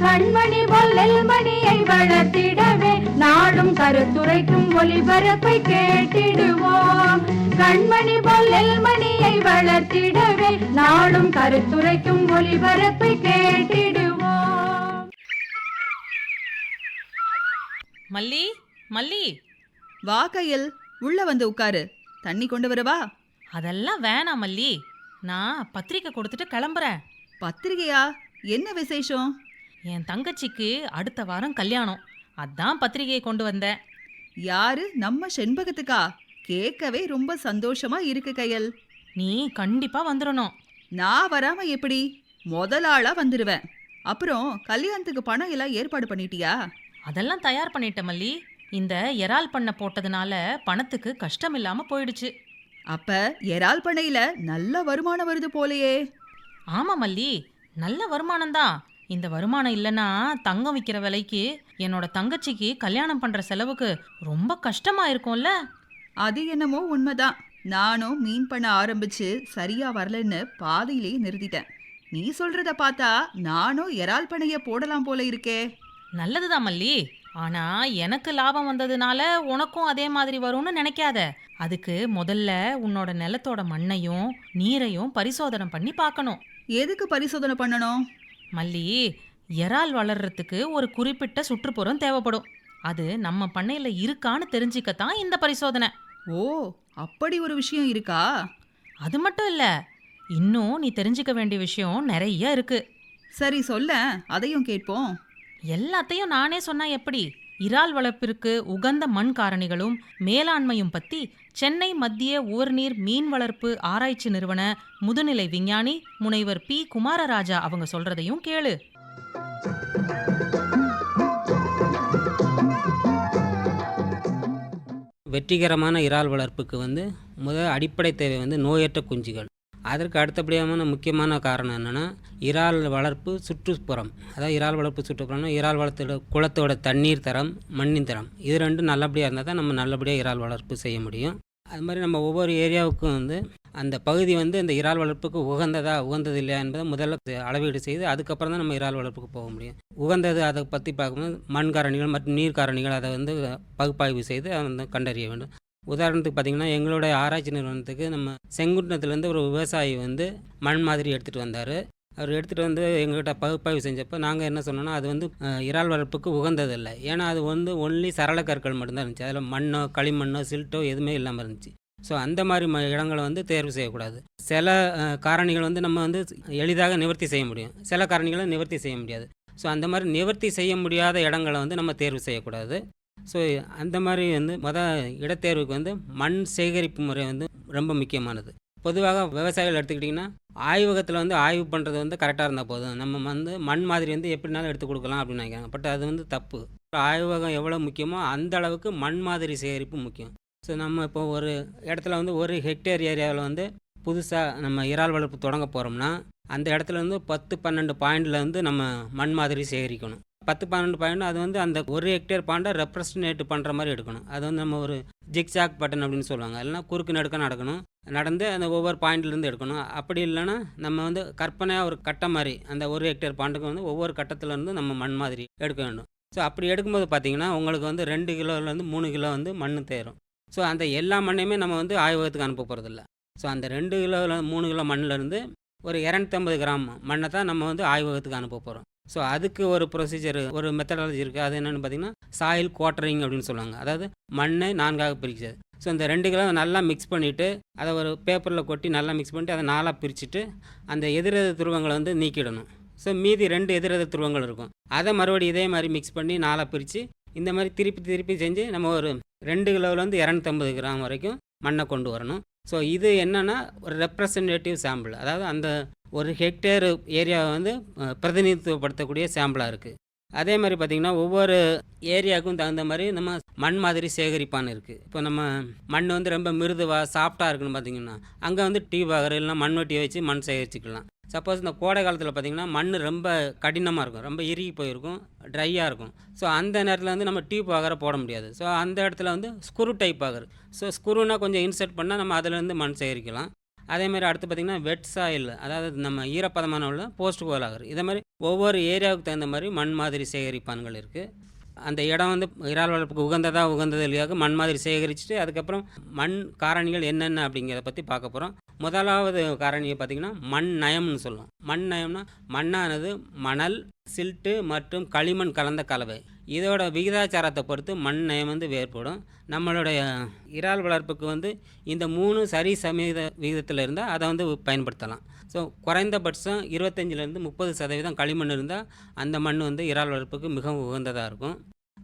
கண்மணி பொல்லல் மணியை வளர்த்திடவே நாடும் கருத்துரைக்கும் ஒளிபரப்பை கேட்டிடுவோம். கண்மணி பொல்லல் மணியை வளர்த்திடவே நாடும் கருத்துரைக்கும் ஒளிபரப்பை கேட்டிடுவோம். மல்லி மல்லி. வா கையல். உள்ள வந்து உட்காரு. தண்ணி கொண்டு வரவா அதெல்லாம் வேணாம் மல்லி. நான் பத்திரிக்கை கொடுத்துட்டு கிளம்புறேன். பத்திரிகையா? என்ன விசேஷம்? என் தங்கச்சிக்கு அடுத்த வாரம் கல்யாணம். அதான் பத்திரிகையை கொண்டு வந்தேன். யாரு? நம்ம செண்பகத்துக்கா? கேட்கவே ரொம்ப சந்தோஷமா இருக்கு கையல். நீ கண்டிப்பா வந்துடணும் நான் வராம எப்படி? முதல் ஆளா வந்துருவேன். அப்புறம் கல்யாணத்துக்கு பணம் எல்லாம் ஏற்பாடு பண்ணிட்டியா? அதெல்லாம் தயார் பண்ணிட்டேன் மல்லி. இந்த எறால் பண்ண போட்டதுனால பணத்துக்கு கஷ்டம் இல்லாம போயிடுச்சு. அப்ப எறால் பண்ணையில நல்ல வருமானம் வருது போலயே. ஆமா மல்லி. நல்ல வருமானம்தான். இந்த வருமானம் இல்லைன்னா தங்கம் விற்கிற விலைக்கு என்னோட தங்கச்சிக்கு கல்யாணம் பண்ற செலவுக்கு ரொம்ப கஷ்டமா இருக்கும்ல? அது என்னமோ உண்மைதான். நானும் மீன் பண்ண ஆரம்பிச்சு சரியா வரலன்னு பாதியிலேயே நிறுத்திட்டேன். நீ சொல்றத பார்த்தா நானும் எறால் பண்ணைய போடலாம் போல இருக்கே. நல்லதுதான் மல்லி. ஆனா எனக்கு லாபம் வந்ததுனால உனக்கும் அதே மாதிரி வரும்னு நினைக்காத. அதுக்கு முதல்ல உன்னோட நிலத்தோட மண்ணையும் நீரையும் பரிசோதனை பண்ணி பார்க்கணும். எதுக்கு பரிசோதனை பண்ணணும்? மல்லி எறால் வளர்றதுக்கு ஒரு குறிப்பிட்ட சுற்றுப்புறம் தேவைப்படும். அது நம்ம பண்ணையில இருக்கான்னு தெரிஞ்சுக்கத்தான் இந்த பரிசோதனை. ஓ அப்படி ஒரு விஷயம் இருக்கா? அது மட்டும் இல்ல இன்னும் நீ தெரிஞ்சுக்க வேண்டிய விஷயம் நிறைய இருக்கு. சரி சொல்ல அதையும் கேட்போம். எல்லாத்தையும் நானே சொன்னா எப்படி? இறால் வளர்ப்பிற்கு உகந்த மண் காரணிகளும் மேலாண்மையும் பற்றி சென்னை மத்திய உவர்நீர் மீன் வளர்ப்பு ஆராய்ச்சி நிறுவன முதுநிலை விஞ்ஞானி முனைவர் பி. குமாரராஜா அவங்க சொல்றதையும் கேளு. வெற்றிகரமான இறால் வளர்ப்புக்கு வந்து முதல் அடிப்படை தேவை வந்து நோயற்ற குஞ்சுகள். அதற்கு அடுத்தபடியான முக்கியமான காரணம் என்னென்னா இறால் வளர்ப்பு சுற்றுப்புறம். அதாவது இறால் வளர்ப்பு சுற்றுப்புறம்னா இறால் வளர்த்தோட குளத்தோட தண்ணீர் தரம் மண்ணின் தரம். இது ரெண்டும் நல்லபடியாக இருந்தால் தான் நம்ம நல்லபடியாக இறால் வளர்ப்பு செய்ய முடியும். அது மாதிரி நம்ம ஒவ்வொரு ஏரியாவுக்கும் வந்து அந்த பகுதி வந்து இந்த இறால் வளர்ப்புக்கு உகந்ததா உகந்தது இல்லையா என்பதை முதல்ல அளவீடு செய்து அதுக்கப்புறம் தான் நம்ம இறால் வளர்ப்புக்கு போக முடியும். உகந்தது அதை பற்றி பார்க்கும்போது மண் காரணிகள் மற்றும் நீர் காரணிகள் அதை வந்து பகுப்பாய்வு செய்து அதை வந்து கண்டறிய வேண்டும். உதாரணத்துக்கு பார்த்திங்கன்னா எங்களுடைய ஆராய்ச்சி நிறுவனத்துக்கு நம்ம செங்குன்றத்துலேருந்து ஒரு விவசாயி வந்து மண் மாதிரி எடுத்துகிட்டு வந்தார். அவர் எடுத்துகிட்டு வந்து எங்கள்கிட்ட பகுப்பாய்வு செஞ்சப்போ நாங்கள் என்ன சொன்னோன்னா அது வந்து இறால் வளர்ப்புக்கு உகந்தது இல்லை ஏன்னா அது வந்து ஒன்லி சரள கற்கள் மட்டும்தான் இருந்துச்சு. அதில் மண்ணோ களிமண்ணோ சில்ட்டோ எதுவுமே இல்லாமல் இருந்துச்சு. ஸோ அந்த மாதிரி ம இடங்களை வந்து தேர்வு செய்யக்கூடாது. சில காரணிகள் வந்து நம்ம வந்து எளிதாக நிவர்த்தி செய்ய முடியும். சில காரணிகளை நிவர்த்தி செய்ய முடியாது. ஸோ அந்த மாதிரி நிவர்த்தி செய்ய முடியாத இடங்களை வந்து நம்ம தேர்வு செய்யக்கூடாது. ஸோ அந்த மாதிரி வந்து மொதல் இடத்தேர்வுக்கு வந்து மண் சேகரிப்பு முறை வந்து ரொம்ப முக்கியமானது. பொதுவாக விவசாயிகள் எடுத்துக்கிட்டிங்கன்னா ஆய்வகத்தில் வந்து ஆய்வு பண்ணுறது வந்து கரெக்டாக இருந்தால் போதும். நம்ம வந்து மண் மாதிரி வந்து எப்படினாலும் எடுத்து கொடுக்கலாம் அப்படின்னு நினைக்கிறாங்க. பட் அது வந்து தப்பு. ஆய்வகம் எவ்வளோ முக்கியமோ அந்த அளவுக்கு மண் மாதிரி சேகரிப்பு முக்கியம். ஸோ நம்ம இப்போ ஒரு இடத்துல வந்து ஒரு ஹெக்டேர் ஏரியாவில் வந்து புதுசாக நம்ம இறால் வளர்ப்பு தொடங்க போகிறோம்னா அந்த இடத்துல வந்து பத்து பன்னெண்டு பாயிண்டில் வந்து நம்ம மண் மாதிரி சேகரிக்கணும். பத்து பன்னெண்டு பாயிண்ட் அது வந்து அந்த ஒரு ஹெக்டேர் பாண்டை ரெப்ரசன்டேட் பண்ணுற மாதிரி எடுக்கணும். அது வந்து நம்ம ஒரு ஜிக்ஜாக் பட்டன் அப்படின்னு சொல்லுவாங்க. இல்லைனா குறுக்கு நடுக்க நடக்கணும். நடந்து அந்த ஒவ்வொரு பாயிண்ட்லேருந்து எடுக்கணும். அப்படி இல்லைன்னா நம்ம வந்து கற்பனையாக ஒரு கட்டம் மாதிரி அந்த ஒரு ஹெக்டேர் பாண்டுக்கு வந்து ஒவ்வொரு கட்டத்துலேருந்து நம்ம மண் மாதிரி எடுக்க வேண்டும். ஸோ அப்படி எடுக்கும்போது பார்த்தீங்கன்னா உங்களுக்கு வந்து ரெண்டு கிலோலேருந்து மூணு கிலோ வந்து மண் தேரும். ஸோ அந்த எல்லா மண்ணையுமே நம்ம வந்து ஆய்வகத்துக்கு அனுப்ப போகிறதில்ல ஸோ அந்த ரெண்டு கிலோ மூணு கிலோ மண்ணிலேருந்து ஒரு இரநூத்தம்பது கிராம் மண்ணை தான் நம்ம வந்து ஆய்வகத்துக்கு அனுப்ப போகிறோம் ஸோ அதுக்கு ஒரு ப்ரொசீஜர் ஒரு மெத்தடாலஜி இருக்குது அது என்னென்னு பார்த்தீங்கன்னா சாயில் குவாட்டரிங் அப்படின்னு சொல்லுவாங்க. அதாவது மண்ணை நான்காக பிரிக்கிறது. ஸோ இந்த ரெண்டு கிலோ நல்லா மிக்ஸ் பண்ணிவிட்டு அதை ஒரு பேப்பரில் கொட்டி நல்லா மிக்ஸ் பண்ணிட்டு அதை நாலாக பிரிச்சுட்டு அந்த எதிரெதிர் துருவங்களை வந்து நீக்கிடணும். ஸோ மீதி ரெண்டு எதிரெதிர் துருவங்கள் இருக்கும். அதை மறுபடியும் இதே மாதிரி மிக்ஸ் பண்ணி நாலாக பிரித்து இந்த மாதிரி திருப்பி திருப்பி செஞ்சு நம்ம ஒரு ரெண்டு கிலோவிலேருந்து இரநூத்தம்பது கிராம் வரைக்கும் மண்ணை கொண்டு வரணும். ஸோ இது என்னென்னா ஒரு ரெப்ரசன்டேட்டிவ் சாம்பிள் அதாவது அந்த ஒரு ஹெக்டேர் ஏரியாவை வந்து பிரதிநிதித்துவப்படுத்தக்கூடிய சாம்பிளாக இருக்குது அதே மாதிரி பார்த்திங்கன்னா ஒவ்வொரு ஏரியாவுக்கும் தகுந்த மாதிரி நம்ம மண் மாதிரி சேகரிப்பான் இருக்குது இப்போ நம்ம மண் வந்து ரொம்ப மிருதுவாக சாஃப்டாக இருக்குன்னு பார்த்தீங்கன்னா அங்கே வந்து டீ பாகர் இல்லைனா மண்வெட்டியை வச்சு மண் சேகரிச்சுக்கலாம். சப்போஸ் இந்த கோடை காலத்தில் பார்த்திங்கன்னா மண் ரொம்ப கடினமாக இருக்கும். ரொம்ப இறுகி போயிருக்கும் ட்ரையாக இருக்கும். ஸோ அந்த நேரத்தில் வந்து நம்ம டியூப் ஆகரை போட முடியாது. ஸோ அந்த இடத்துல வந்து ஸ்க்ரூ டைப் ஆகுறது ஸோ ஸ்க்ரூனா கொஞ்சம் இன்சர்ட் பண்ணால் நம்ம அதிலேருந்து மண் சேகரிக்கலாம். அதேமாதிரி அடுத்து பார்த்திங்கன்னா வெட் சாயில் அதாவது நம்ம ஈரப்பதமான உள்ள போஸ்ட் கோலாகர். இதே மாதிரி ஒவ்வொரு ஏரியாவுக்கு தகுந்த மாதிரி மண் மாதிரி சேகரிப்பான்கள் இருக்குது அந்த இடம் வந்து இறால் வளர்ப்புக்கு உகந்ததா உகந்தது இல்லையாக மண் மாதிரி சேகரிச்சுட்டு அதுக்கப்புறம் மண் காரணிகள் என்னென்ன அப்படிங்கிறத பற்றி பார்க்க போகிறோம் முதலாவது காரணியை பார்த்திங்கன்னா மண் நயம்னு சொல்லுவோம். மண் நயம்னா மண்ணானது மணல் சில்ட்டு மற்றும் களிமண் கலந்த கலவை. இதோட விகிதாச்சாரத்தை பொறுத்து மண் நயம் வந்து வேறுபடும். நம்மளுடைய இறால் வளர்ப்புக்கு வந்து இந்த மூணு சரி சமீத விகிதத்தில் இருந்தால் அதை வந்து பயன்படுத்தலாம். ஸோ குறைந்தபட்சம் இருபத்தஞ்சிலேருந்து முப்பது சதவீதம் களிமண் இருந்தால் அந்த மண் வந்து இறால் வளர்ப்புக்கு மிகவும் உகந்ததாக இருக்கும்.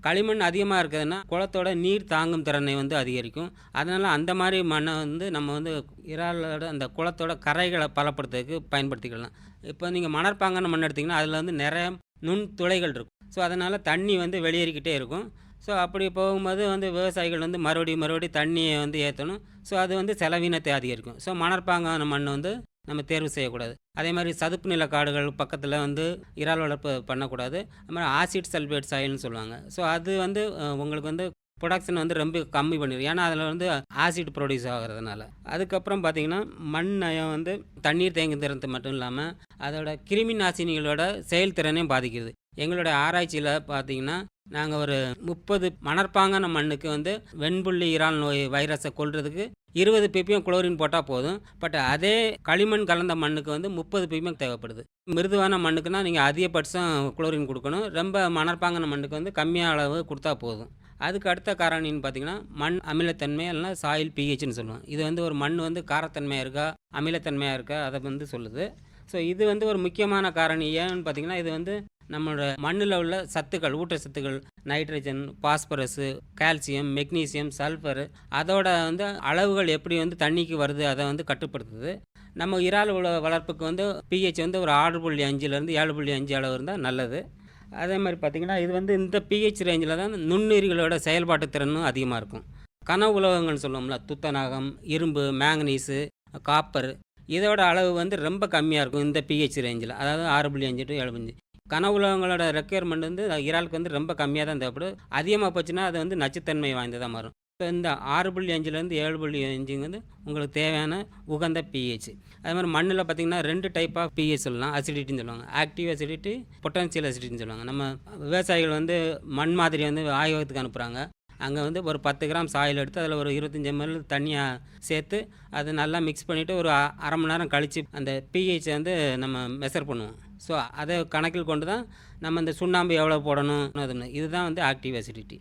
களிமண் அதிகமாக இருக்குதுன்னா குளத்தோட நீர் தாங்கும் திறனை வந்து அதிகரிக்கும். அதனால் அந்த மாதிரி மண்ணை வந்து நம்ம வந்து இறாலோட அந்த குளத்தோட கரைகளை பலப்படுத்துறதுக்கு பயன்படுத்திக்கலாம். இப்போ நீங்கள் மணற்பாங்கான மண் எடுத்திங்கன்னா அதில் வந்து நிறைய நுண் துளைகள் இருக்கும். ஸோ அதனால் தண்ணி வந்து வெளியேறிக்கிட்டே இருக்கும். ஸோ அப்படி போகும்போது வந்து விவசாயிகள் வந்து மறுபடியும் மறுபடியும் தண்ணியை வந்து ஏற்றணும். ஸோ அது வந்து செலவினத்தை அதிகரிக்கும். ஸோ மணற்பாங்கான மண் வந்து நம்ம தேர்வு செய்யக்கூடாது. அதே மாதிரி சதுப்பு நில காடுகள் பக்கத்தில் வந்து இறால் வளர்ப்பு பண்ணக்கூடாது. அது மாதிரி ஆசிட் சல்பேட் சாயில்னு சொல்லுவாங்க. ஸோ அது வந்து உங்களுக்கு வந்து ப்ரொடக்ஷன் வந்து ரொம்ப கம்மி பண்ணிடும் ஏன்னா அதில் வந்து ஆசிட் ப்ரொடியூஸ் ஆகிறதுனால. அதுக்கப்புறம் பார்த்திங்கன்னா மண் நயம் வந்து தண்ணீர் தேங்கும் திறத்து மட்டும் இல்லாமல் அதோட கிருமி நாசினிகளோட செயல்திறனையும் பாதிக்குது. எங்களோட ஆராய்ச்சியில் பார்த்தீங்கன்னா நாங்கள் ஒரு முப்பது மணற்பாங்கான மண்ணுக்கு வந்து வெண்புள்ளி இறால் நோய் வைரஸை கொள்றதுக்கு இருபது பிபிஎம் குளோரின் போட்டால் போதும். பட் அதே களிமண் கலந்த மண்ணுக்கு வந்து முப்பது பிபிஎம் தேவைப்படுது. மிருதுவான மண்ணுக்குன்னா நீங்கள் அதிகபட்சம் குளோரின் கொடுக்கணும். ரொம்ப மணற்பாங்கான மண்ணுக்கு வந்து கம்மியான அளவு கொடுத்தா போதும். அதுக்கு அடுத்த காரணின்னு பார்த்தீங்கன்னா மண் அமிலத்தன்மை இல்லைனா சாயில் பிஹெச்னு சொல்லுவோம் இது வந்து ஒரு மண் வந்து காரத்தன்மையாக இருக்கா அமிலத்தன்மையாக இருக்கா அதை வந்து சொல்லுது. ஸோ இது வந்து ஒரு முக்கியமான காரணி ஏன்னு பார்த்தீங்கன்னா இது வந்து நம்மளோட மண்ணில் உள்ள சத்துக்கள் ஊட்டச்சத்துக்கள் nitrogen phosphorus calcium magnesium sulphur அதோட வந்து அளவுகள் எப்படி வந்து தண்ணிக்கு வருது அதை வந்து கட்டுப்படுத்துது. நம்ம இறால் வள- வளர்ப்புக்கு வந்து பிஹெச் வந்து ஒரு ஆறு புள்ளி அஞ்சுலேருந்து ஏழு புள்ளி அஞ்சு அளவு இருந்தால் நல்லது. அதே மாதிரி பார்த்திங்கன்னா இது வந்து இந்த பிஹெச் ரேஞ்சில் தான் நுண்ணுயிரிகளோட செயல்பாட்டு திறனும் அதிகமாக இருக்கும். கன உலோகங்கள்னு சொல்லுவோம்ல துத்தநாகம் இரும்பு மேங்கனீஸு காப்பர் இதோட அளவு வந்து ரொம்ப கம்மியாக இருக்கும் இந்த பிஹெச் ரேஞ்சில் அதாவது ஆறு புள்ளி அஞ்சு டு ஏழு அஞ்சு. கன உலோகங்களோட ரெக்குயர்மெண்ட் வந்து இறாலுக்கு வந்து ரொம்ப கம்மியாக தான் தேவைப்படும். அதிகமாக போச்சுன்னா அது வந்து நச்சுத்தன்மை வாய்ந்ததாக மாறும். இப்போ இந்த ஆறு புள்ளி அஞ்சுலேருந்து ஏழு புள்ளி அஞ்சுங்க வந்து உங்களுக்கு தேவையான உகந்த பிஹெச் அது மாதிரி மண்ணில் பார்த்தீங்கன்னா ரெண்டு டைப் ஆஃப் பிஹெச் சொல்லலாம். அசிடிட்டின்னு சொல்லுவாங்க. ஆக்டிவ் அசிடிட்டி பொட்டன்சியல் அசிடிட்டின்னு சொல்லுவாங்க. நம்ம விவசாயிகள் வந்து மண் மாதிரி வந்து ஆய்வகத்துக்கு அனுப்புகிறாங்க அங்கே வந்து ஒரு பத்து கிராம் சாயில் எடுத்து அதில் ஒரு இருபத்தஞ்சி எம்எல் தனியாக சேர்த்து அது நல்லா மிக்ஸ் பண்ணிவிட்டு ஒரு அ- அரை மணி நேரம் கழித்து அந்த பிஹெச் வந்து நம்ம மெஷர் பண்ணுவோம். ஸோ அதை கணக்கில் கொண்டு தான் நம்ம இந்த சுண்ணாம்பு எவ்வளோ போடணும் அதுன்னு. இதுதான் வந்து ஆக்டிவ் அசிடிட்டி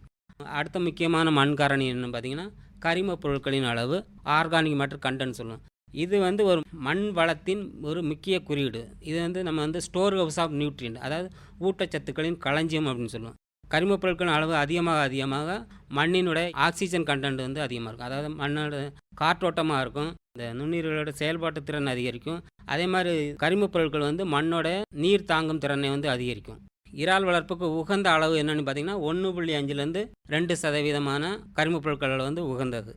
அடுத்த முக்கியமான மண் காரணி என்னென்னு பார்த்தீங்கன்னா கரிம பொருட்களின் அளவு ஆர்கானிக் மேட்டர் கண்டென்ட் சொல்லுவோம். இது வந்து ஒரு மண் வளத்தின் ஒரு முக்கிய குறியீடு. இது வந்து நம்ம வந்து ஸ்டோர் ஹவுஸ் ஆஃப் நியூட்ரியன்ட் அதாவது ஊட்டச்சத்துக்களின் களஞ்சியம் அப்படின்னு சொல்லுவோம். கரிமப் பொருட்களின் அளவு அதிகமாக அதிகமாக மண்ணினுடைய ஆக்சிஜன் கண்டென்ட் வந்து அதிகமாக இருக்கும். அதாவது மண்ணோட காற்றோட்டமாக இருக்கும். இந்த நுண்ணுயிர்களோட செயல்பாட்டு திறன் அதிகரிக்கும். அதே மாதிரி கரிமப் பொருட்கள் வந்து மண்ணோட நீர் தாங்கும் திறனை வந்து அதிகரிக்கும். இறால் வளர்ப்புக்கு உகந்த அளவு என்னன்னு பார்த்தீங்கன்னா ஒன்று புள்ளி அஞ்சுலேருந்து ரெண்டு சதவீதமான கரிமப் பொருட்கள் வந்து உகந்தது.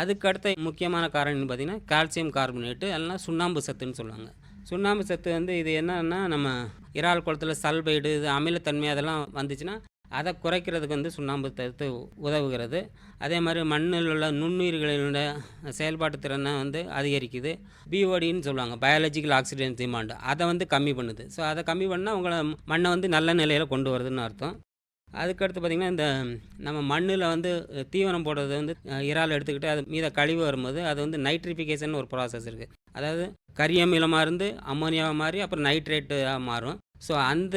அதுக்கு அடுத்த முக்கியமான காரணம்னு பார்த்தீங்கன்னா கால்சியம் கார்பனேட்டு அல்லனா சுண்ணாம்பு சத்துன்னு சொல்லுவாங்க. சுண்ணாம்பு சத்து வந்து இது என்னன்னா நம்ம இறால் குளத்தில் சல்பைடு இது அமிலத்தன்மை அதெல்லாம் வந்துச்சுன்னா அதை குறைக்கிறதுக்கு வந்து சுண்ணாம்பு தடுத்து உதவுகிறது. அதே மாதிரி மண்ணில் உள்ள நுண்ணுயிர்களினோட செயல்பாட்டு திறனை வந்து அதிகரிக்குது. பிஓடின்னு சொல்லுவாங்க. பயாலஜிக்கல் ஆக்சிடென்ட் டிமாண்டு அதை வந்து கம்மி பண்ணுது. ஸோ அதை கம்மி பண்ணால் உங்களை மண்ணை வந்து நல்ல நிலையில் கொண்டு வருதுன்னு அர்த்தம். அதுக்கடுத்து பார்த்திங்கன்னா இந்த நம்ம மண்ணில் வந்து தீவனம் போடுறது வந்து இறால் எடுத்துக்கிட்டு அது மீத கழிவு வரும்போது அது வந்து நைட்ரிஃபிகேஷன் ஒரு ப்ராசஸ் இருக்குது அதாவது கரியமிலமாக இருந்து அம்மோனியாவாக மாறி அப்புறம் நைட்ரேட்டாக மாறும். ஸோ அந்த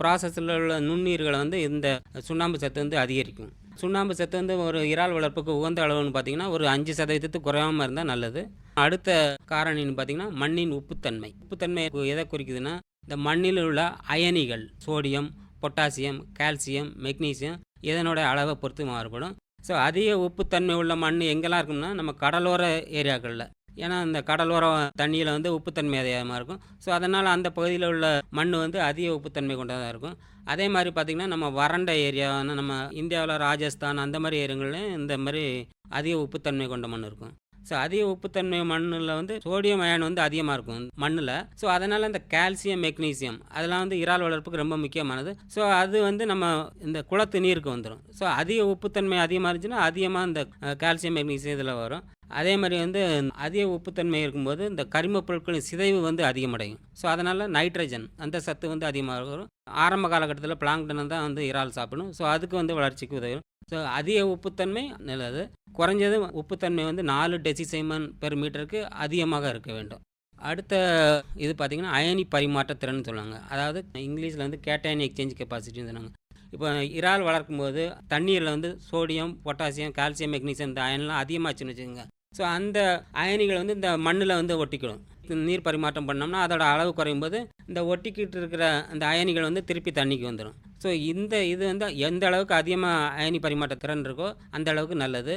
ப்ராசஸில் உள்ள நுண்ணுயிர்களை வந்து இந்த சுண்ணாம்பு சத்து வந்து அதிகரிக்கும். சுண்ணாம்பு சத்து வந்து ஒரு இறால் வளர்ப்புக்கு உகந்த அளவுன்னு பார்த்தீங்கன்னா ஒரு அஞ்சு சதவீதத்துக்கு குறையாமல் இருந்தால் நல்லது. அடுத்த காரணின்னு பார்த்தீங்கன்னா மண்ணின் உப்புத்தன்மை. உப்புத்தன்மை எதை குறிக்குதுன்னா இந்த மண்ணில் உள்ள அயனிகள் சோடியம் பொட்டாசியம் கால்சியம் மெக்னீசியம் இதனோட அளவை பொறுத்து மாறுபடும். ஸோ அதிக உப்புத்தன்மை உள்ள மண் எங்கெல்லாம் இருக்கும்னா நம்ம கடலோர ஏரியாக்களில். ஏன்னா அந்த கடலோரம் தண்ணியில் வந்து உப்புத்தன்மை அதிகமாக இருக்கும். ஸோ அதனால் அந்த பகுதியில் உள்ள மண் வந்து அதிக உப்புத்தன்மை கொண்டதாக இருக்கும். அதே மாதிரி பார்த்திங்கன்னா நம்ம வறண்ட ஏரியாவான நம்ம இந்தியாவில் ராஜஸ்தான் அந்த மாதிரி ஏரியாங்கள்லையும் இந்த மாதிரி அதிக உப்புத்தன்மை கொண்ட மண் இருக்கும். ஸோ அதிக உப்புத்தன்மை மண்ணில் வந்து சோடியம் அயன் வந்து அதிகமாக இருக்கும் மண்ணில். ஸோ அதனால் இந்த கால்சியம் மெக்னீசியம் அதெல்லாம் வந்து இறால் வளர்ப்புக்கு ரொம்ப முக்கியமானது. ஸோ அது வந்து நம்ம இந்த குளத்து நீருக்கு வந்துடும் ஸோ அதிக உப்புத்தன்மை அதிகமாக இருந்துச்சுன்னா அதிகமாக இந்த கால்சியம் மெக்னீசியம் இதில் வரும். அதே மாதிரி வந்து அதிக உப்புத்தன்மை இருக்கும்போது இந்த கரிமப் பொருட்களின் சிதைவு வந்து அதிகமடையும். ஸோ அதனால் நைட்ரஜன் அந்த சத்து வந்து அதிகமாக வரும். ஆரம்ப காலகட்டத்தில் பிளாங்டனை தான் வந்து இறால் சாப்பிடும் ஸோ அதுக்கு வந்து வளர்ச்சிக்கு உதவும். ஸோ அதிக உப்புத்தன்மை நல்லது. குறைஞ்சது உப்புத்தன்மை வந்து நாலு டெசிசைமன் பெர் மீட்டருக்கு அதிகமாக இருக்க வேண்டும். அடுத்த இது பார்த்திங்கன்னா அயனி பரிமாற்ற திறன் சொல்லுவாங்க. அதாவது இங்கிலீஷில் வந்து கேட்டையன் எக்ஸ்சேஞ்ச் கெப்பாசிட்டின்னு சொன்னாங்க இப்போ இறால் வளர்க்கும் போது தண்ணீரில் வந்து சோடியம் பொட்டாசியம் கால்சியம் மெக்னீசியம் இந்த அயன்லாம் அதிகமாச்சுன்னு வச்சுக்கோங்க. ஸோ அந்த அயனிகள் வந்து இந்த மண்ணில் வந்து ஒட்டிக்கிடும் நீர் பரிமாற்றம் பண்ணோம்னா அதோட அளவு குறையும் போது இந்த ஒட்டிக்கிட்டு இருக்கிற அந்த அயனிகள் வந்து திருப்பி தண்ணிக்கு வந்துடும் ஸோ இந்த இது வந்து எந்த அளவுக்கு அதிகமாக அயனி பரிமாற்ற திறன் இருக்கோ அந்த அளவுக்கு நல்லது.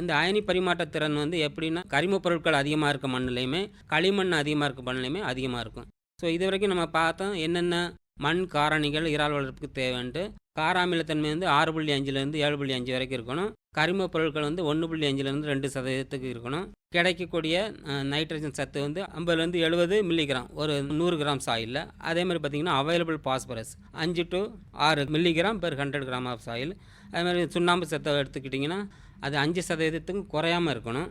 இந்த அயனி பரிமாற்ற திறன் வந்து எப்படின்னா கரிமப் பொருட்கள் அதிகமாக இருக்க மண்ணிலையுமே களிமண் அதிகமாக இருக்க மண்ணிலையுமே அதிகமாக இருக்கும். ஸோ இது வரைக்கும் நம்ம பார்த்தோம் என்னென்ன மண் காரணிகள் இறால் வளர்ப்புக்கு தேவைன்ட்டு. காராமிலத்தன்மை வந்து ஆறு புள்ளி அஞ்சுலேருந்து ஏழு புள்ளி அஞ்சு வரைக்கும் இருக்கணும். கரிமப் பொருட்கள் வந்து ஒன்று புள்ளி அஞ்சுலேருந்து ரெண்டு சதவீதத்துக்கு இருக்கணும். கிடைக்கக்கூடிய நைட்ரஜன் சத்து வந்து ஐம்பதுலேருந்து எழுபது மில்லிகிராம் ஒரு நூறு கிராம் சாயிலில் அதே மாதிரி பார்த்திங்கன்னா அவைலபிள் பாஸ்பரஸ் அஞ்சு டு ஆறு milligram per hundred gram of soil அதே மாதிரி சுண்ணாம்பு சத்தை எடுத்துக்கிட்டிங்கன்னா அது அஞ்சு சதவீதத்துக்கும் குறையாமல் இருக்கணும்.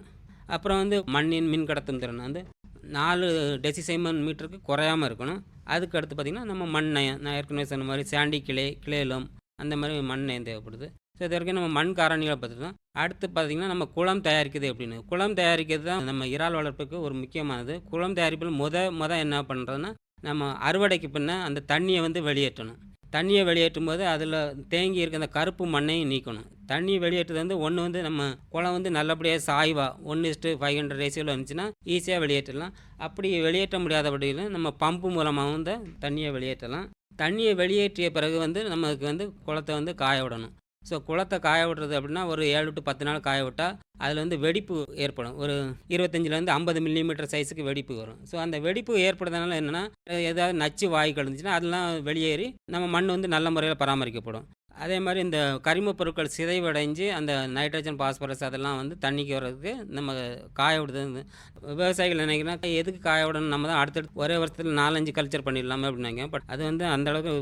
அப்புறம் வந்து மண்ணின் மின் கடத்தும் திறன் வந்து நாலு டெசிசைமன் மீட்டருக்கு குறையாமல் இருக்கணும். அதுக்கு அடுத்து பார்த்திங்கன்னா நம்ம மண் நான் ஏற்கனவே சொன்ன மாதிரி சாண்டி கிளை கிளேலம் அந்த மாதிரி மண்ணயம் தேவைப்படுது. ஸோ இது வரைக்கும் நம்ம மண் காரணிகளை பார்த்துட்டோம் அடுத்து பார்த்திங்கன்னா நம்ம குளம் தயாரிக்கிறது அப்படின்னு. குளம் தயாரிக்கிறது தான் நம்ம இறால் வளர்ப்புக்கு ஒரு முக்கியமானது. குளம் தயாரிப்பில் முத முத என்ன பண்ணுறதுன்னா நம்ம அறுவடைக்கு பின்ன அந்த தண்ணியை வந்து வெளியேற்றணும். தண்ணியை வெளியேற்றும் போது அதில் தேங்கி இருக்க அந்த கருப்பு மண்ணையும் நீக்கணும். தண்ணி வெளியேற்றது வந்து ஒன்று வந்து நம்ம குளம் வந்து நல்லபடியாக சாய்வாக one is to five hundred ரேசியோவில் இருந்துச்சுன்னா ஈஸியாக வெளியேற்றலாம். அப்படி வெளியேற்ற முடியாதபடியில் நம்ம பம்பு மூலமாகவும் இந்த தண்ணியை வெளியேற்றலாம். தண்ணியை வெளியேற்றிய பிறகு வந்து நமக்கு வந்து குளத்தை வந்து காய விடணும். ஸோ குளத்தை காய விடுறது அப்படின்னா ஒரு ஏழு டு பத்து நாள் காய விட்டால் அதில் வந்து வெடிப்பு ஏற்படும். ஒரு இருபத்தஞ்சிலேருந்து ஐம்பது மில்லிமீட்டர் சைஸுக்கு வெடிப்பு வரும். ஸோ அந்த வெடிப்பு ஏற்படுறதுனால என்னென்னா ஏதாவது நச்சு வாய் கலந்துச்சுன்னா அதெல்லாம் வெளியேறி நம்ம மண் வந்து நல்ல முறையில் பராமரிக்கப்படும். அதே மாதிரி இந்த கரிமப் பொருட்கள் சிதைவடைஞ்சு அந்த நைட்ரஜன் பாஸ்பரஸ் அதெல்லாம் வந்து தண்ணிக்கு வர்றதுக்கு நம்ம காய விடுறது. விவசாயிகள் நினைக்கிறா எதுக்கு காய விடணும்? நம்ம தான் அடுத்தடுத்து ஒரே வருஷத்தில் நாலஞ்சு கல்ச்சர் பண்ணிடலாமே அப்படின்னு பட் அது வந்து அந்த அளவுக்கு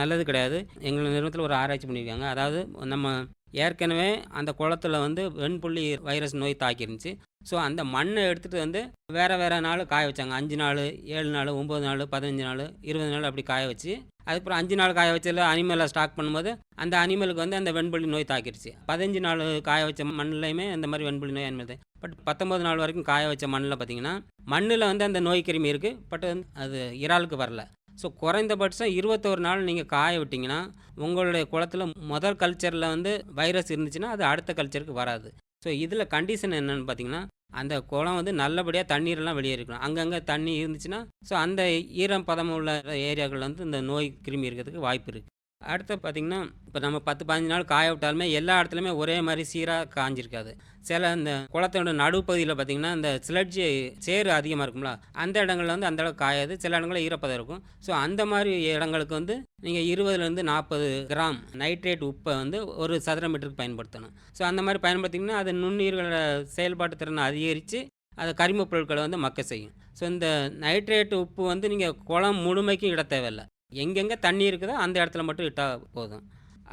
நல்லது கிடையாது. எங்கள் நிறுவனத்தில் ஒரு ஆராய்ச்சி பண்ணியிருக்காங்க. அதாவது நம்ம ஏற்கனவே அந்த குளத்துல வந்து வெண்புள்ளி வைரஸ் நோய் தாக்கிருந்துச்சு ஸோ அந்த மண்ணை எடுத்துகிட்டு வந்து வேறு வேறு நாள் காய வச்சாங்க. அஞ்சு நாள் ஏழு நாள் ஒம்பது நாள் பதினஞ்சு நாள் இருபது நாள் அப்படி காய வச்சு அதுக்கப்புறம் அஞ்சு நாள் காய வச்சதில் அனிமலை ஸ்டாக் பண்ணும்போது அந்த அனிமலுக்கு வந்து அந்த வெண்புள்ளி நோய் தாக்கிடுச்சு பதினஞ்சு நாள் காய வச்ச மண்ணிலையுமே அந்த மாதிரி வெண்புள்ளி நோய் அனிமல் பட் பத்தொம்பது நாள் வரைக்கும் காய வச்ச மண்ணில் பார்த்தீங்கன்னா மண்ணில் வந்து அந்த நோய் கிருமி இருக்குது பட் வந்து அது இறாலுக்கு வரல. ஸோ குறைந்தபட்சம் இருபத்தோரு நாள் நீங்கள் காய விட்டிங்கன்னா உங்களுடைய குளத்தில் முதல் கல்ச்சரில் வந்து வைரஸ் இருந்துச்சுன்னா அது அடுத்த கல்ச்சருக்கு வராது. ஸோ இதில் கண்டிஷன் என்னென்னு பார்த்தீங்கன்னா அந்த குளம் வந்து நல்லபடியாக தண்ணீரெல்லாம் வெளியேறிக்கணும் அங்கங்கே தண்ணி இருந்துச்சுன்னா ஸோ அந்த ஈரம் பதம் உள்ள ஏரியாக்கள் வந்து இந்த நோய் கிருமி இருக்கிறதுக்கு வாய்ப்பு இருக்குது அடுத்து பார்த்திங்கன்னா இப்போ நம்ம பத்து பதினஞ்சு நாள் காய விட்டாலுமே எல்லா இடத்துலையுமே ஒரே மாதிரி சீராக காஞ்சிருக்காது. சில இந்த குளத்தோட நடுப்பகுதியில் பார்த்திங்கன்னா இந்த ஸ்லட்ஜி சேறு அதிகமாக இருக்கும்ல அந்த இடங்களில் வந்து அந்த அளவுக்கு காயாது. சில இடங்களில் ஈரப்பதம் இருக்கும். ஸோ அந்த மாதிரி இடங்களுக்கு வந்து நீங்கள் இருபதுலேருந்து நாற்பது கிராம் நைட்ரேட் உப்பை வந்து ஒரு சதுர மீட்டருக்கு பயன்படுத்தணும். ஸோ அந்த மாதிரி பயன்படுத்திங்கன்னா அது நுண்ணுயிர்களோட செயல்பாட்டு திறனை அதிகரித்து அது கரிமப் பொருட்களை வந்து மக்க செய்யும். ஸோ இந்த நைட்ரேட் உப்பு வந்து நீங்கள் குளம் முழுமைக்கும் இட தேவையில்லை. எங்கெங்கே தண்ணி இருக்குதோ அந்த இடத்துல மட்டும் இட்டால் போதும்.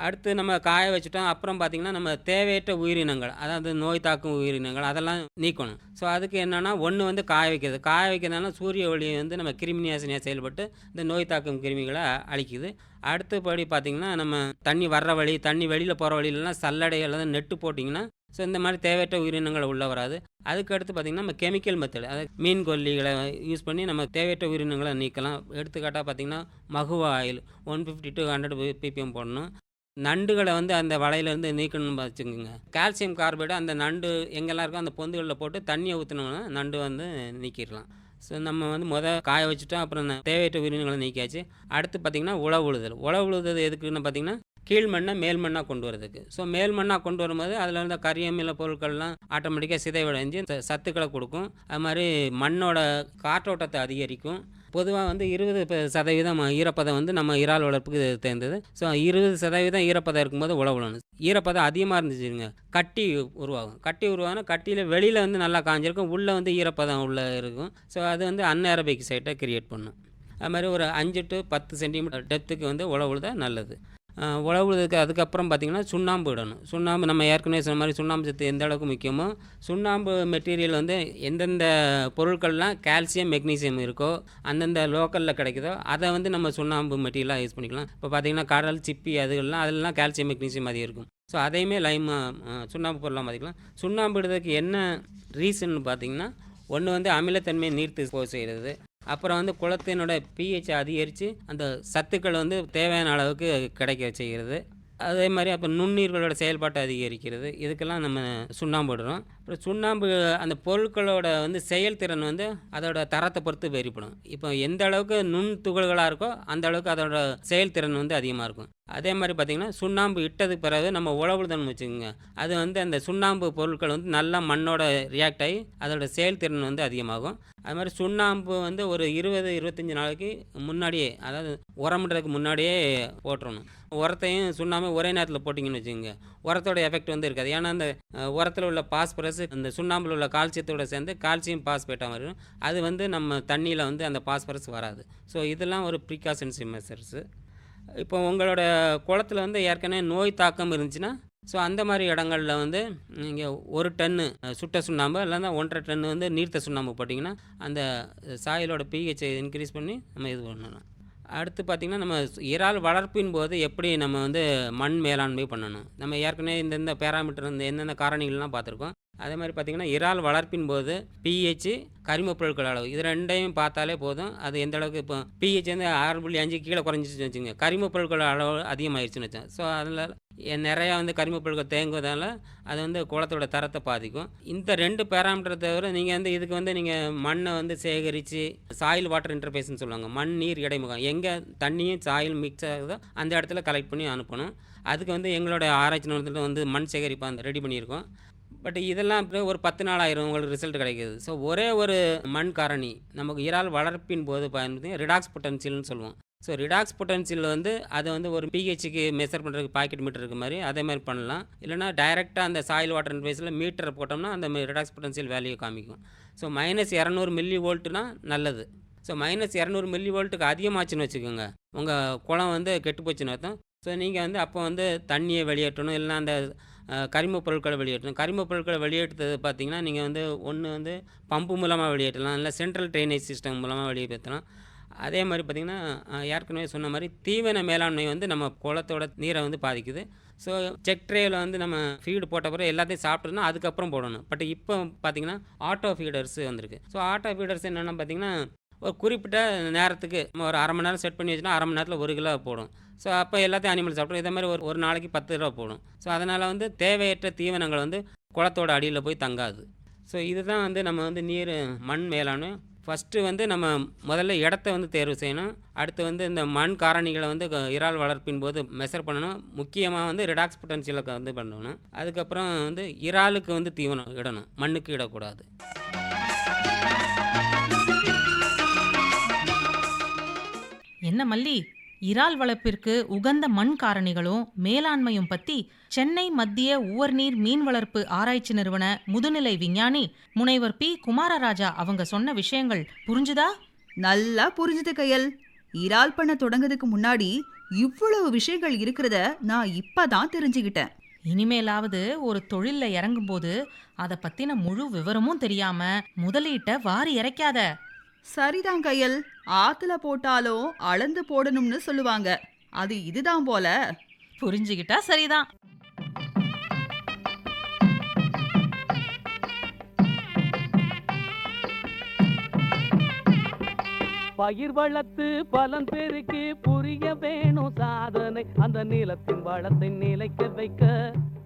அடுத்து நம்ம காய வச்சுட்டோம். அப்புறம் பார்த்திங்கன்னா நம்ம தேவையற்ற உயிரினங்கள் அதாவது நோய் தாக்கும் உயிரினங்கள் அதெல்லாம் நீக்கணும். ஸோ அதுக்கு என்னென்னா ஒன்று வந்து காய வைக்கிறது. காய வைக்கிறதுனால சூரிய ஒளி வந்து நம்ம கிருமி நாசினியாக செயல்பட்டு இந்த நோய் தாக்கும் கிருமிகளை அழிக்குது. அடுத்தபடி பார்த்திங்கன்னா நம்ம தண்ணி வர்ற வழி தண்ணி வெளியில் போகிற வழியிலலாம் சல்லடை அல்லது நெட்டு போட்டிங்கன்னா ஸோ இந்த மாதிரி தேவையற்ற உயிரினங்கள் உள்ள வராது. அதுக்கு அடுத்து பார்த்திங்கன்னா நம்ம கெமிக்கல் மெத்தட் அதாவது மீன் கொல்லிகளை யூஸ் பண்ணி நம்ம தேவையற்ற உயிரினங்களை நீக்கலாம். எடுத்துக்காட்டாக பார்த்திங்கன்னா mahua oil one fifty to hundred PPM போடணும். நண்டுகளை வந்து அந்த வலையிலேருந்து நீக்கணும்னு வச்சுக்கோங்க. கால்சியம் கார்பைடு அந்த நண்டு எங்கெல்லாம் இருக்கோ அந்த பொந்துகளில் போட்டு தண்ணியை ஊற்றினோம்னா நண்டு வந்து நீக்கிடலாம். ஸோ நம்ம வந்து முத காய வச்சுட்டோம். அப்புறம் தேவையற்ற உயிரினங்களை நீக்கியாச்சு. அடுத்து பார்த்திங்கன்னா உழவு உழுதல். உழவு உழுதல் எதுக்குன்னு பார்த்திங்கன்னா கீழ் மண்ணை மேல் மண்ணாக கொண்டு வரதுக்கு. ஸோ மேல் மண்ணாக கொண்டு வரும்போது அதில் இருந்த கரியமில பொருட்கள்லாம் ஆட்டோமேட்டிக்காக சிதைவடைஞ்சு சத்துக்களை கொடுக்கும். அது மாதிரி மண்ணோட காற்றோட்டத்தை அதிகரிக்கும். பொதுவாக வந்து இருபது ப- சதவீதம் ஈரப்பதம் வந்து நம்ம இறால் வளர்ப்புக்கு தேர்ந்தது. ஸோ இருபது சதவீதம் ஈரப்பதம் இருக்கும்போது உழவுலணும் ஈரப்பதம் அதிகமாக இருந்துச்சுங்க. கட்டி உருவாகும். கட்டி உருவாகும் கட்டியில் வெளியில் வந்து நல்லா காஞ்சிருக்கும். உள்ளே வந்து ஈரப்பதம் உள்ளே இருக்கும். ஸோ அது வந்து அன்ஏரபிக் சைட்டை கிரியேட் பண்ணும். அது மாதிரி ஒரு அஞ்சு டு பத்து சென்டிமீட்டர் டெப்த்துக்கு வந்து உழவுழுதா நல்லது. உழவுறதுக்கு அதுக்கப்புறம் பார்த்திங்கன்னா சுண்ணாம்பு இடணும். சுண்ணாம்பு நம்ம ஏற்கனவே சொன்ன மாதிரி சுண்ணாம்பு சத்து எந்த அளவுக்கு முக்கியமோ சுண்ணாம்பு மெட்டீரியல் வந்து எந்தெந்த பொருட்கள்லாம் கால்சியம் மெக்னீசியம் இருக்கோ அந்தந்த லோக்கலில் கிடைக்குதோ அதை வந்து நம்ம சுண்ணாம்பு மெட்டீரியலாக யூஸ் பண்ணிக்கலாம். இப்போ பார்த்திங்கன்னா கடல் சிப்பி அதுகள்லாம் அதெல்லாம் கால்சியம் மெக்னீசியம் அதிகம் இருக்கும். ஸோ அதையுமே லைம் சுண்ணாம்பு பொருளாக பார்த்திக்கலாம் சுண்ணாம்பு இடுறதுக்கு என்ன ரீசன் பார்த்திங்கன்னா ஒன்று வந்து அமிலத்தன்மை நீர்த்து போக செய்கிறது அப்புறம் வந்து குளத்தினோட பிஹெச் அதிகரித்து அந்த சத்துக்கள் வந்து தேவையான அளவுக்கு கிடைக்க செய்கிறது. அதே மாதிரி அப்போ நுண்ணீர்களோட செயல்பாட்டை அதிகரிக்கிறது. இதுக்கெல்லாம் நம்ம சுண்ணாம்பு இடுறோம் அப்புறம் சுண்ணாம்பு அந்த பொருட்களோட வந்து செயல்திறன் வந்து அதோட தரத்தை பொறுத்து வேறுபடும். இப்போ எந்த அளவுக்கு நுண் துகள்களாக இருக்கோ அந்த அளவுக்கு அதோட செயல்திறன் வந்து அதிகமாக இருக்கும். அதே மாதிரி பார்த்திங்கன்னா சுண்ணாம்பு இட்டதுக்கு பிறகு நம்ம உழவுதன் வச்சுக்கோங்க. அது வந்து அந்த சுண்ணாம்பு பொருட்கள் வந்து நல்லா மண்ணோட ரியாக்ட் ஆகி அதோட செயல்திறன் வந்து அதிகமாகும். அது மாதிரி சுண்ணாம்பு வந்து ஒரு இருபது இருபத்தஞ்சி நாளைக்கு முன்னாடியே அதாவது உரமிடுறதுக்கு முன்னாடியே போட்டுறணும். உரத்தையும் சுண்ணாம்பு ஒரே நேரத்தில் போட்டிங்கன்னு வச்சுக்கோங்க. உரத்தோட எஃபெக்ட் வந்து இருக்காது. ஏன்னா அந்த உரத்தில் உள்ள பாஸ்பரஸ் அந்த சுண்ணாம்பில் உள்ள கால்சியத்தோடு சேர்ந்து கால்சியம் பாஸ்பேட்டாக வரும். அது வந்து நம்ம தண்ணியில் வந்து அந்த பாஸ்பரஸ் வராது. ஸோ இதெல்லாம் ஒரு ப்ரிகாஷன்ஸ் மெஷர்ஸு இப்போ உங்களோட குளத்துல வந்து ஏற்கனவே நோய் தாக்கம் இருந்துச்சுன்னா ஸோ அந்த மாதிரி இடங்களில் வந்து நீங்கள் ஒரு டன்னு சுட்ட சுண்ணாம்பு இல்லைன்னா ஒன்றரை டன்னு வந்து நீர்த்த சுண்ணாம்பு போட்டிங்கன்னா அந்த சாயிலோட பிஹெச்சை இன்க்ரீஸ் பண்ணி நம்ம இது பண்ணணும். அடுத்து பார்த்திங்கன்னா நம்ம இறால் வளர்ப்பின் போது எப்படி நம்ம வந்து மண் மேலாண்மை பண்ணணும்? நம்ம ஏற்கனவே இந்தந்த பேராமீட்டர் இந்த எந்தெந்த காரணிகள்லாம் பார்த்துருக்கோம். அதே மாதிரி பார்த்திங்கன்னா இறால் வளர்ப்பின் போது பிஹெச் கரிமப் பொருட்கள் அளவு. இது ரெண்டையும் பார்த்தாலே போதும். அது எந்த அளவுக்கு இப்போ பிஹெச் வந்து ஆறு புள்ளி அஞ்சு கீழே குறைஞ்சிச்சு வச்சுங்க கரிமப் பொருட்கள் அளவு அதிகமாகிடுச்சுன்னு வச்சேன் ஸோ அதில் நிறையா வந்து கரிமப் பொருட்கள் தேங்குவதால் அது வந்து குளத்தோட தரத்தை பாதிக்கும். இந்த ரெண்டு பேராமீட்டரை தவிர நீங்கள் வந்து இதுக்கு வந்து நீங்கள் மண்ணை வந்து சேகரித்து சாயில் வாட்டர் இன்டர்ஃபேஸ்னு சொல்லுவாங்க. மண் நீர் இடைமுகம். எங்கே தண்ணியும் சாயில் மிக்ஸ் ஆகுதோ அந்த இடத்துல கலெக்ட் பண்ணி அனுப்பணும். அதுக்கு வந்து எங்களோட ஆராய்ச்சி நிறுவனத்தில் வந்து மண் சேகரிப்பாக ரெடி பண்ணியிருக்கோம். பட் இதெல்லாம் அப்படியே ஒரு பத்து நாள் ஆயிரும் உங்களுக்கு ரிசல்ட் கிடைக்கிது. ஸோ ஒரே ஒரு மண் காரணி நமக்கு இறால் வளர்ப்பின் போது பயன்படுத்தி ரிடாக்ஸ் பொட்டன்சியல்னு சொல்லுவோம். ஸோ ரிடாக்ஸ் பொட்டன்சியல் வந்து அதை வந்து ஒரு பிஹெச்சுக்கு மெஷர் பண்ணுறதுக்கு பாக்கெட் மீட்டர் இருக்க மாதிரி அதே மாதிரி பண்ணலாம். இல்லைனா டைரெக்டாக அந்த சாயில் வாட்டர் இன்டர்ஃபேஸில் மீட்டர் போட்டோம்னா அந்த ரிடாக்ஸ் பொட்டன்சியல் வேல்யூ காமிக்கும். ஸோ மைனஸ் இரநூறு மில்லி வோல்ட்னா நல்லது. ஸோ மைனஸ் இரநூறு மில்லி வோல்ட்டுக்கு அதிகமாச்சுன்னு வச்சுக்கோங்க. உங்கள் குளம் வந்து கெட்டு போச்சுன்னு அர்த்தம். ஸோ நீங்கள் வந்து அப்போ வந்து தண்ணியை வெளியேற்றணும். இல்லைனா அந்த கரிம பொருட்களை வெளியேற்றணும். கரிமப் பொருட்களை வெளியேற்றுறது பார்த்திங்கன்னா நீங்கள் வந்து ஒன்று வந்து பம்பு மூலமாக வெளியேற்றலாம். இல்லை சென்ட்ரல் ட்ரைனேஜ் சிஸ்டம் மூலமாக வெளியேற்றலாம். அதே மாதிரி பார்த்திங்கன்னா ஏற்கனவே சொன்ன மாதிரி தீவன மேலாண்மை வந்து நம்ம குளத்தோட நீரை வந்து பாதிக்குது. ஸோ செக் ட்ரேயில் வந்து நம்ம ஃபீடு போட்ட பிறகு எல்லாத்தையும் சாப்பிட்டோம்னா அதுக்கப்புறம் போடணும். பட் இப்போ பார்த்தீங்கன்னா ஆட்டோ ஃபீடர்ஸ் வந்திருக்கு. ஸோ ஆட்டோ ஃபீடர்ஸ் என்னென்னா பார்த்தீங்கன்னா ஒரு குறிப்பிட்ட நேரத்துக்கு நம்ம ஒரு அரை மணி நேரம் செட் பண்ணி வச்சுன்னா அரை மணி நேரத்தில் ஒரு கிலோ போடும். ஸோ அப்போ எல்லாத்தையும் அனிமல் சாப்பிடும் இதே மாதிரி ஒரு ஒரு நாளைக்கு பத்து ரூபா போடும் ஸோ அதனால் வந்து தேவையற்ற தீவனங்கள் வந்து குளத்தோட அடியில் போய் தங்காது. ஸோ இதுதான் வந்து நம்ம வந்து நீர் மண் மேலாண்மை. ஃபஸ்ட்டு வந்து நம்ம முதல்ல இடத்த வந்து தேர்வு செய்யணும். அடுத்து வந்து இந்த மண் காரணிகளை வந்து இறால் வளர்ப்பின் போது மெஷர் பண்ணணும். முக்கியமாக வந்து ரிடாக்ஸ் பொட்டன்ஷியலை வந்து பண்ணணும். அதுக்கப்புறம் வந்து இறாலுக்கு வந்து தீவனம் இடணும். மண்ணுக்கு இடக்கூடாது. என்ன மல்லி? இறால் வளர்ப்பிற்கு உகந்த மண் காரணிகளும் மேலாண்மையும் பத்தி சென்னை மத்திய உவர்நீர் மீன் வளர்ப்பு ஆராய்ச்சி நிறுவன முதுநிலை விஞ்ஞானி முனைவர் பி. குமாரராஜா அவங்க சொன்ன விஷயங்கள் புரிஞ்சுதா? நல்லா புரிஞ்சுது கையல். இறால் பண்ண தொடங்குறதுக்கு முன்னாடி இவ்வளவு விஷயங்கள் இருக்கிறத நான் இப்பதான் தெரிஞ்சுக்கிட்டேன் இனிமேலாவது ஒரு தொழில்ல இறங்கும்போது அதை பத்தின முழு விவரமும் தெரியாம முதலீட்டை வாரி இறைக்காத. சரிதான் கையல். ஆத்துல போட்டாலும் அளந்து போடணும்னு சொல்லுவாங்க. அது இதுதான் போல. புரிஞ்சுகிட்டா சரிதான். பயிர் வளர்த்து பலன் பெருக்கி புரிய வேணும் சாதனை. அந்த நிலத்தின் வளத்தை நிலைக்க வைக்க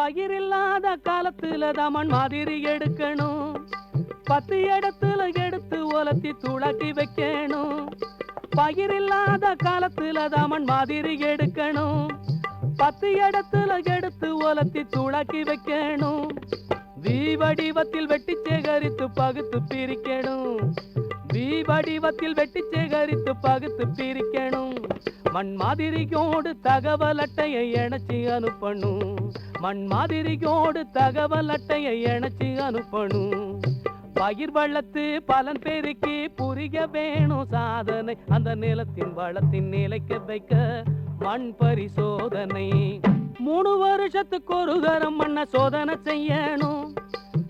பயிர் இல்லாத காலத்துல தமன் மாதிரி எடுக்கணும். பத்து இடத்துல எடுத்து உலர்த்தி துளக்கி வைக்கணும். பயிர் இல்லாத காலத்துல தமன் மாதிரி எடுக்கணும். பத்து இடத்துல எடுத்து உலர்த்தி துளக்கி வைக்கணும். வி வடிவத்தில் வெட்டி சேகரித்து பகுத்து பிரிக்கணும். வி வடிவத்தில் வெட்டி சேகரித்து பகுத்து பிரிக்கணும். மண் மாதிரியோடு தகவல் அட்டையை இணைச்சி அனுப்பணும். மண் மாதிரியோடு தகவல் அட்டையை இணைச்சி அனுப்பணும். பயிர் வளர்த்து பலன் பெருக்கி புரிய வேணும் சாதனை. அந்த நிலத்தின் வளத்தின் நிலைக்க வைக்க மண் பரிசோதனை. மூணு வருஷத்துக்கு ஒரு தரம் மண்ண சோதனை செய்யணும்.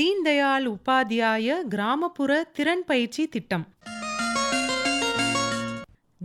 தீன்தயாள் உபாத்யாய கிராமப்புற திறன் பயிற்சி திட்டம்.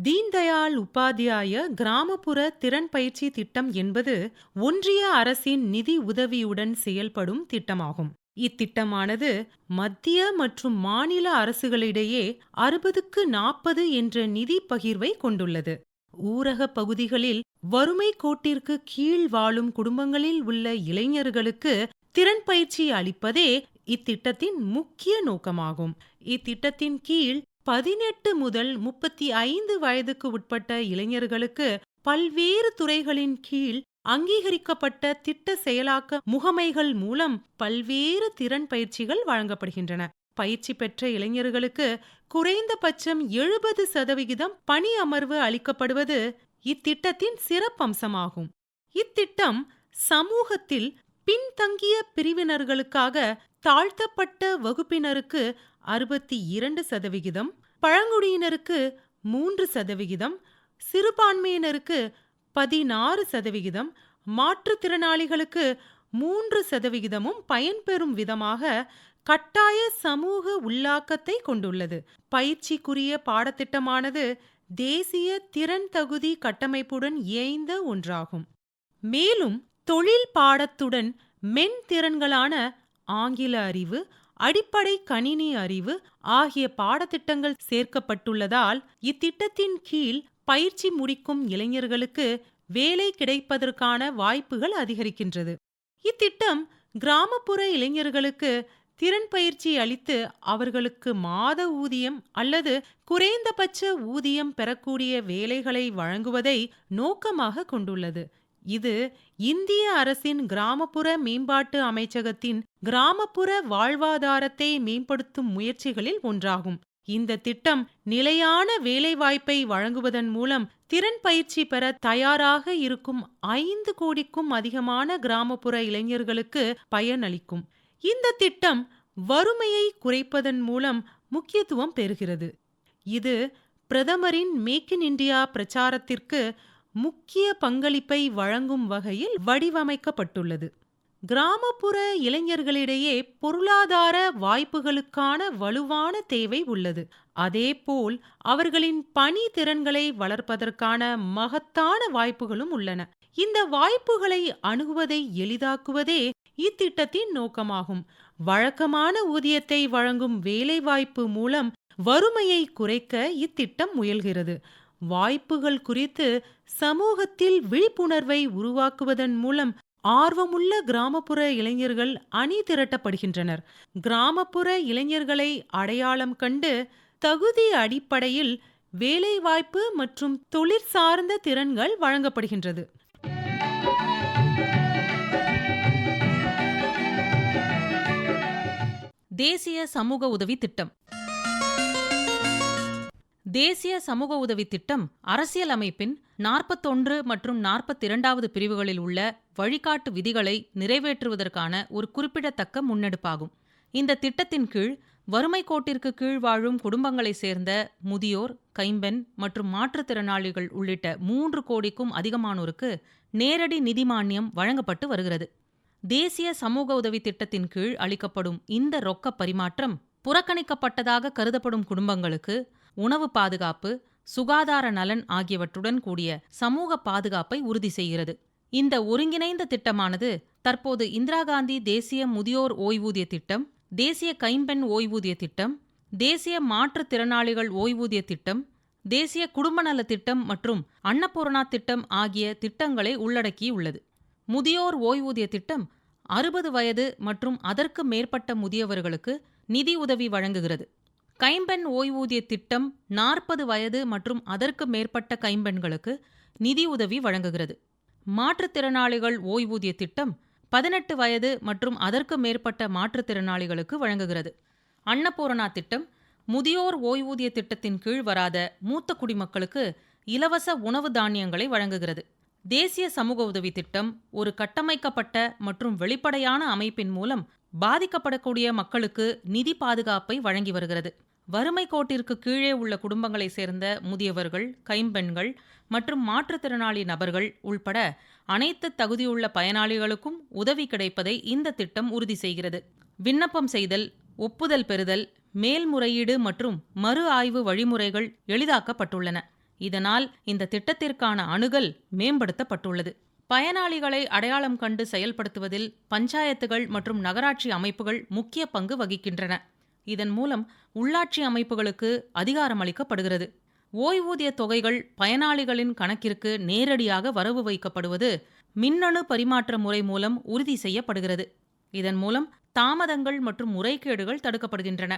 தீன்தயாள் உபாத்யாய கிராமப்புற திறன் பயிற்சி திட்டம் என்பது ஒன்றிய அரசின் நிதி உதவியுடன் செயல்படும் திட்டமாகும். இத்திட்டமானது மத்திய மற்றும் மாநில அரசுகளிடையே அறுபதுக்கு நாற்பது என்ற நிதி பகிர்வை கொண்டுள்ளது. ஊரக பகுதிகளில் வறுமை கோட்டிற்கு கீழ் வாழும் குடும்பங்களில் உள்ள இளைஞர்களுக்கு திறன் பயிற்சி அளிப்பதே இத்திட்டத்தின் முக்கிய நோக்கமாகும். இத்திட்டத்தின் கீழ் பதினெட்டு முதல் முப்பத்தி ஐந்து வயதுக்கு உட்பட்ட இளைஞர்களுக்கு பல்வேறு துறைகளின் கீழ் அங்கீகரிக்கப்பட்ட திட்ட செயலாக்க முகமைகள் மூலம் பல்வேறு திறன் பயிற்சிகள் வழங்கப்படுகின்றன. பயிற்சி பெற்ற இளைஞர்களுக்கு குறைந்தபட்சம் எழுபது சதவிகிதம் பணி அமர்வு அளிக்கப்படுவது இத்திட்டத்தின் சிறப்பம்சமாகும். இத்திட்டம் சமூகத்தில் பின்தங்கிய பிரிவினர்களுக்காக தாழ்த்தப்பட்ட வகுப்பினருக்கு அறுபத்தி இரண்டு சதவிகிதம் பழங்குடியினருக்கு மூன்று சதவிகிதம் சிறுபான்மையினருக்கு பதினாறு சதவிகிதம் மாற்றுத்திறனாளிகளுக்கு மூன்று சதவிகிதமும் பயன்பெறும் விதமாக கட்டாய சமூக உள்ளாக்கத்தை கொண்டுள்ளது. பயிற்சிக்குரிய பாடத்திட்டமானது தேசிய திறன் தகுதி கட்டமைப்புடன் இயைந்த ஒன்றாகும். மேலும் தொழில் பாடத்துடன் மென் திறன்களான ஆங்கில அறிவு அடிப்படை கணினி அறிவு ஆகிய பாடத்திட்டங்கள் சேர்க்கப்பட்டுள்ளதால் இத்திட்டத்தின் கீழ் பயிற்சி முடிக்கும் இளைஞர்களுக்கு வேலை கிடைப்பதற்கான வாய்ப்புகள் அதிகரிக்கின்றது. இத்திட்டம் கிராமப்புற இளைஞர்களுக்கு திறன் பயிற்சி அளித்து அவர்களுக்கு மாத ஊதியம் அல்லது குறைந்தபட்ச ஊதியம் பெறக்கூடிய வேலைகளை வழங்குவதை நோக்கமாக கொண்டுள்ளது. இது இந்திய அரசின் கிராமப்புற மேம்பாட்டு அமைச்சகத்தின் கிராமப்புற வாழ்வாதாரத்தை மேம்படுத்தும் முயற்சிகளில் ஒன்றாகும். இந்த திட்டம் நிலையான வேலைவாய்ப்பை வழங்குவதன் மூலம் திறன் பயிற்சி பெற தயாராக இருக்கும் ஐந்து கோடிக்கும் அதிகமான கிராமப்புற இளைஞர்களுக்கு பயனளிக்கும். இந்த திட்டம் வறுமையை குறைப்பதன் மூலம் முக்கியத்துவம் பெறுகிறது. இது பிரதமரின் மேக் இன் இந்தியா பிரச்சாரத்திற்கு முக்கிய பங்களிப்பை வழங்கும் வகையில் வடிவமைக்கப்பட்டுள்ளது. கிராமப்புற இளைஞர்களிடையே பொருளாதார வாய்ப்புகளுக்கான வலுவான தேவை உள்ளது. அதேபோல் அவர்களின் பணி திறன்களை வளர்ப்பதற்கான மகத்தான வாய்ப்புகளும் உள்ளன. இந்த வாய்ப்புகளை அணுகுவதை எளிதாக்குவதே இத்திட்டத்தின் நோக்கமாகும். வழக்கமான ஊதியத்தை வழங்கும் வேலைவாய்ப்பு மூலம் வறுமையை குறைக்க இத்திட்டம் முயல்கிறது. வாய்ப்புகள் குறித்து சமூகத்தில் விழிப்புணர்வை உருவாக்குவதன் மூலம் ஆர்வமுள்ள கிராமப்புற இளைஞர்கள் அணி திரட்டப்படுகின்றனர். கிராமப்புற இளைஞர்களை அடையாளம் கண்டு தகுதி அடிப்படையில் வேலைவாய்ப்பு மற்றும் தொழிற்சார்ந்த திறன்கள் வழங்கப்படுகின்றது. தேசிய சமூக உதவி திட்டம். தேசிய சமூக உதவி திட்டம் அரசியல் அமைப்பின் நாற்பத்தொன்று மற்றும் நாற்பத்திரண்டாவது பிரிவுகளில் உள்ள வழிகாட்டு விதிகளை நிறைவேற்றுவதற்கான ஒரு குறிப்பிடத்தக்க முன்னெடுப்பாகும். இந்த திட்டத்தின் கீழ் வறுமை கோட்டிற்கு கீழ் வாழும் குடும்பங்களைச் சேர்ந்த முதியோர் கைம்பெண் மற்றும் மாற்றுத்திறனாளிகள் உள்ளிட்ட மூன்று கோடிக்கும் அதிகமானோருக்கு நேரடி நிதி மானியம் வழங்கப்பட்டு வருகிறது. தேசிய சமூக உதவி திட்டத்தின் கீழ் அளிக்கப்படும் இந்த ரொக்க பரிமாற்றம் புறக்கணிக்கப்பட்டதாக கருதப்படும் குடும்பங்களுக்கு உணவு பாதுகாப்பு சுகாதார நலன் ஆகியவற்றுடன் கூடிய சமூக பாதுகாப்பை உறுதி செய்கிறது. இந்த ஒருங்கிணைந்த திட்டமானது தற்போது இந்திரா காந்தி தேசிய முதியோர் ஓய்வூதிய திட்டம் தேசிய கைம்பெண் ஓய்வூதிய திட்டம் தேசிய மாற்றுத்திறனாளிகள் ஓய்வூதிய திட்டம் தேசிய குடும்ப நல திட்டம் மற்றும் அன்னபூர்ணா திட்டம் ஆகிய திட்டங்களை உள்ளடக்கியுள்ளது. முதியோர் ஓய்வூதிய திட்டம் அறுபது வயது மற்றும் அதற்கு மேற்பட்ட முதியவர்களுக்கு நிதி உதவி வழங்குகிறது. கைம்பெண் ஓய்வூதிய திட்டம் நாற்பது வயது மற்றும் அதற்கு மேற்பட்ட கைம்பெண்களுக்கு நிதி உதவி வழங்குகிறது. மாற்றுத்திறனாளிகள் ஓய்வூதிய திட்டம் பதினெட்டு வயது மற்றும் அதற்கு மேற்பட்ட மாற்றுத்திறனாளிகளுக்கு வழங்குகிறது. அன்னபூரணா திட்டம் முதியோர் ஓய்வூதிய திட்டத்தின் கீழ் வராத மூத்த குடிமக்களுக்கு இலவச உணவு தானியங்களை வழங்குகிறது. தேசிய சமூக உதவி திட்டம் ஒரு கட்டமைக்கப்பட்ட மற்றும் வெளிப்படையான அமைப்பின் மூலம் பாதிக்கப்படக்கூடிய மக்களுக்கு நிதி பாதுகாப்பை வழங்கி வருகிறது. வறுமை கோட்டிற்கு கீழே உள்ள குடும்பங்களை சேர்ந்த முதியவர்கள் கைம்பெண்கள் மற்றும் மாற்றுத்திறனாளி நபர்கள் உள்பட அனைத்து தகுதியுள்ள பயனாளிகளுக்கும் உதவி கிடைப்பதை இந்த திட்டம் உறுதி செய்கிறது. விண்ணப்பம் செய்தல் ஒப்புதல் பெறுதல் மேல்முறையீடு மற்றும் மறு ஆய்வு வழிமுறைகள் எளிதாக்கப்பட்டுள்ளன. இதனால் இந்த திட்டத்திற்கான அணுகல் மேம்படுத்தப்பட்டுள்ளது. பயனாளிகளை அடையாளம் கண்டு செயல்படுத்துவதில் பஞ்சாயத்துகள் மற்றும் நகராட்சி அமைப்புகள் முக்கிய பங்கு வகிக்கின்றன. இதன் மூலம் உள்ளாட்சி அமைப்புகளுக்கு அதிகாரமளிக்கப்படுகிறது ஓய்வூதிய தொகைகள் பயனாளிகளின் கணக்கிற்கு நேரடியாக வரவு வைக்கப்படுவது மின்னணு பரிமாற்ற முறை மூலம் உறுதி செய்யப்படுகிறது. இதன் மூலம் தாமதங்கள் மற்றும் முறைகேடுகள் தடுக்கப்படுகின்றன.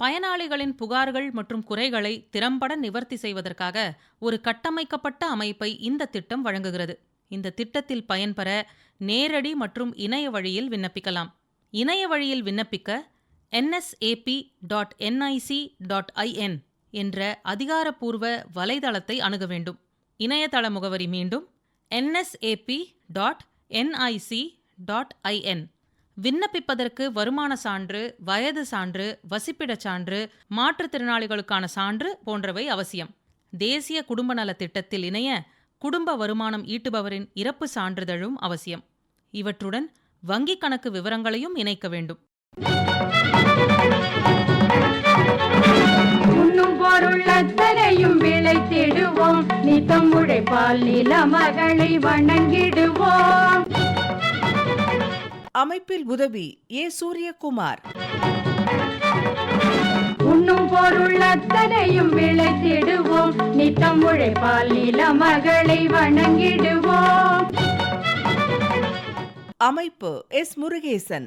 பயனாளிகளின் புகார்கள் மற்றும் குறைகளை திறம்பட நிவர்த்தி செய்வதற்காக ஒரு கட்டமைக்கப்பட்ட அமைப்பை இந்த திட்டம் வழங்குகிறது. இந்த திட்டத்தில் பயன்பெற நேரடி மற்றும் இணைய வழியில் விண்ணப்பிக்கலாம். இணைய வழியில் விண்ணப்பிக்க NSAP dot NIC dot IN என்ற அதிகாரப்பூர்வ வலைதளத்தை அணுக வேண்டும். இணையதள முகவரி மீண்டும் NSAP dot NIC dot IN விண்ணப்பிப்பதற்கு வருமான சான்று வயது சான்று வசிப்பிடச் சான்று மாற்றுத்திறனாளிகளுக்கான சான்று போன்றவை அவசியம். தேசிய குடும்ப நல திட்டத்தில் இணைய குடும்ப வருமானம் ஈட்டுபவரின் இறப்பு சான்றிதழும் அவசியம். இவற்றுடன் வங்கிக் கணக்கு விவரங்களையும் இணைக்க வேண்டும். உண்ணும் பொருள் அத்தனையும் விளைத்திடுவோம் நித்தம் உழைப்பால் நில மகளை வணங்கிடுவோம். அமைப்பில் உதவி ஏ சூரியகுமார். உண்ணும் பொருள் அத்தனையும் விளைத்திடுவோம் நித்தம் உழைப்பால் நில மகளை வணங்கிடுவோம். அமைப்பு எஸ் முருகேசன்.